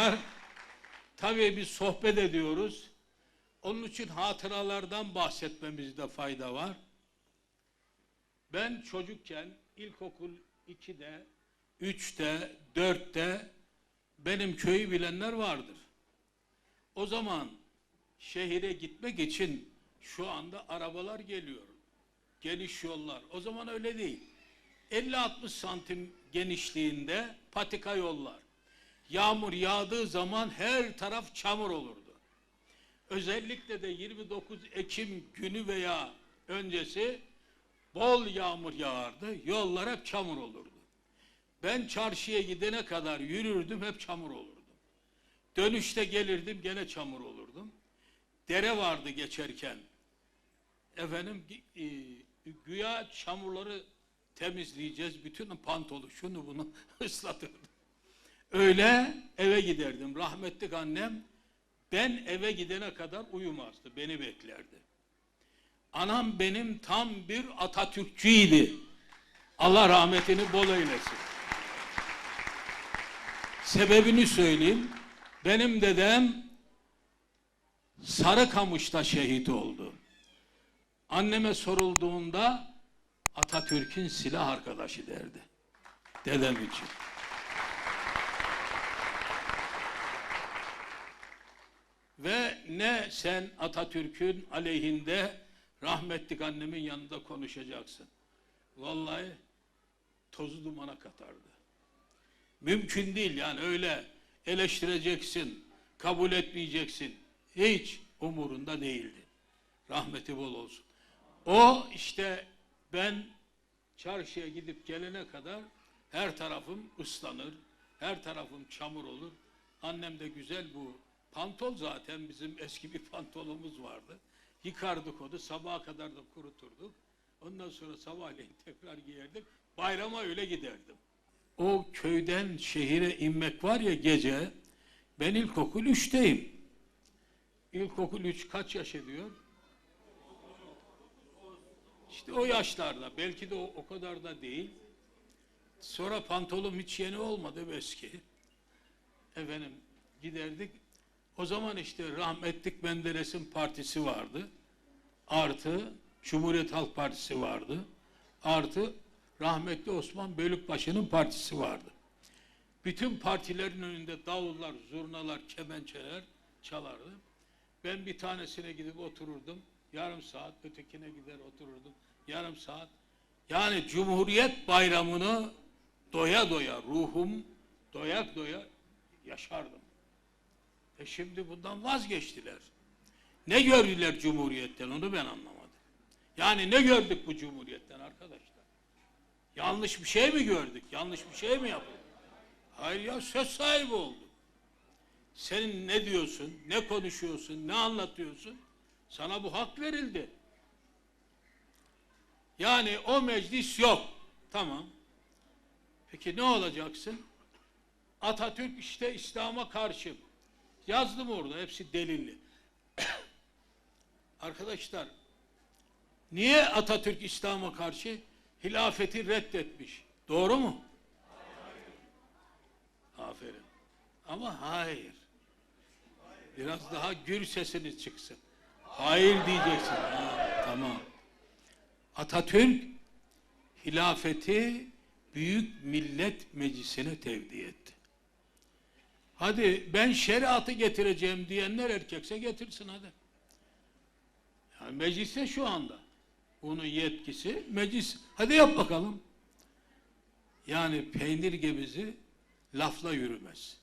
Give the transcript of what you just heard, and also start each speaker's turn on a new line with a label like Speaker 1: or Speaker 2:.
Speaker 1: arkadaşlar, tabii biz sohbet ediyoruz. Onun için hatıralardan bahsetmemizde fayda var. Ben çocukken ilkokul 2'de, 3'te, 4'te benim köyü bilenler vardır. O zaman şehire gitmek için şu anda arabalar geliyor. Geniş yollar. O zaman öyle değil. 50-60 santim genişliğinde patika yollar. Yağmur yağdığı zaman her taraf çamur olurdu. Özellikle de 29 Ekim günü veya öncesi bol yağmur yağardı. Yollar hep çamur olurdu. Ben çarşıya gidene kadar yürürdüm hep çamur olurdu. Dönüşte gelirdim gene çamur olurdum. Dere vardı geçerken. Efendim e, güya çamurları temizleyeceğiz. Bütün pantolu şunu bunu ıslatırdım. Öyle eve giderdim. Rahmetlik annem ben eve gidene kadar uyumazdı. Beni beklerdi. Anam benim tam bir Atatürkçüydi. Allah rahmetini bol eylesin. Sebebini söyleyeyim. Benim dedem Sarıkamış'ta şehit oldu. Anneme sorulduğunda Atatürk'ün silah arkadaşı derdi. Dedem için. Ve ne sen Atatürk'ün aleyhinde rahmetlik annemin yanında konuşacaksın. Vallahi tozu dumana katardı. Mümkün değil yani öyle eleştireceksin, kabul etmeyeceksin. Hiç umurunda değildi. Rahmeti bol olsun. O işte ben çarşıya gidip gelene kadar her tarafım ıslanır, her tarafım çamur olur. Annem de güzel bu pantol zaten bizim eski bir pantolomuz vardı. Yıkardık onu, sabaha kadar da kuruturduk. Ondan sonra sabahleyin tekrar giyerdik. Bayrama öyle giderdim. O köyden şehire inmek var ya gece, ben ilkokul üçteyim. İlkokul üç kaç yaş ediyor? İşte o yaşlarda, belki de o, o kadar da değil. Sonra pantolon hiç yeni olmadı eski. Efendim giderdik. O zaman işte rahmetlik Menderes'in partisi vardı. Artı Cumhuriyet Halk Partisi vardı. Artı rahmetli Osman Bölükbaşı'nın partisi vardı. Bütün partilerin önünde davullar, zurnalar, kemençeler çalardı. Ben bir tanesine gidip otururdum. Yarım saat ötekine gider otururdum. Yarım saat. Yani Cumhuriyet Bayramı'nı doya doya ruhum doyak doya yaşardım. E şimdi bundan vazgeçtiler. Ne gördüler Cumhuriyet'ten onu ben anlamadım. Yani ne gördük bu Cumhuriyet'ten arkadaşlar? Yanlış bir şey mi gördük? Yanlış bir şey mi yaptık? Hayır ya söz sahibi olduk. Senin ne diyorsun, ne konuşuyorsun, ne anlatıyorsun? Sana bu hak verildi. Yani o meclis yok. Tamam. Peki ne olacaksın? Atatürk işte İslam'a karşı. Yazdım orada hepsi delilli. Arkadaşlar niye Atatürk İslam'a karşı? Hilafeti reddetmiş. Doğru mu? Aferin. Ama hayır. Biraz daha gür sesiniz çıksın. Hayır diyeceksin. Ha, tamam. Atatürk hilafeti Büyük Millet Meclisi'ne tevdi etti. Hadi ben şeriatı getireceğim diyenler erkekse getirsin hadi. Yani mecliste şu anda. Bunun yetkisi meclis. Hadi yap bakalım. Yani peynir gebezi lafla yürümez.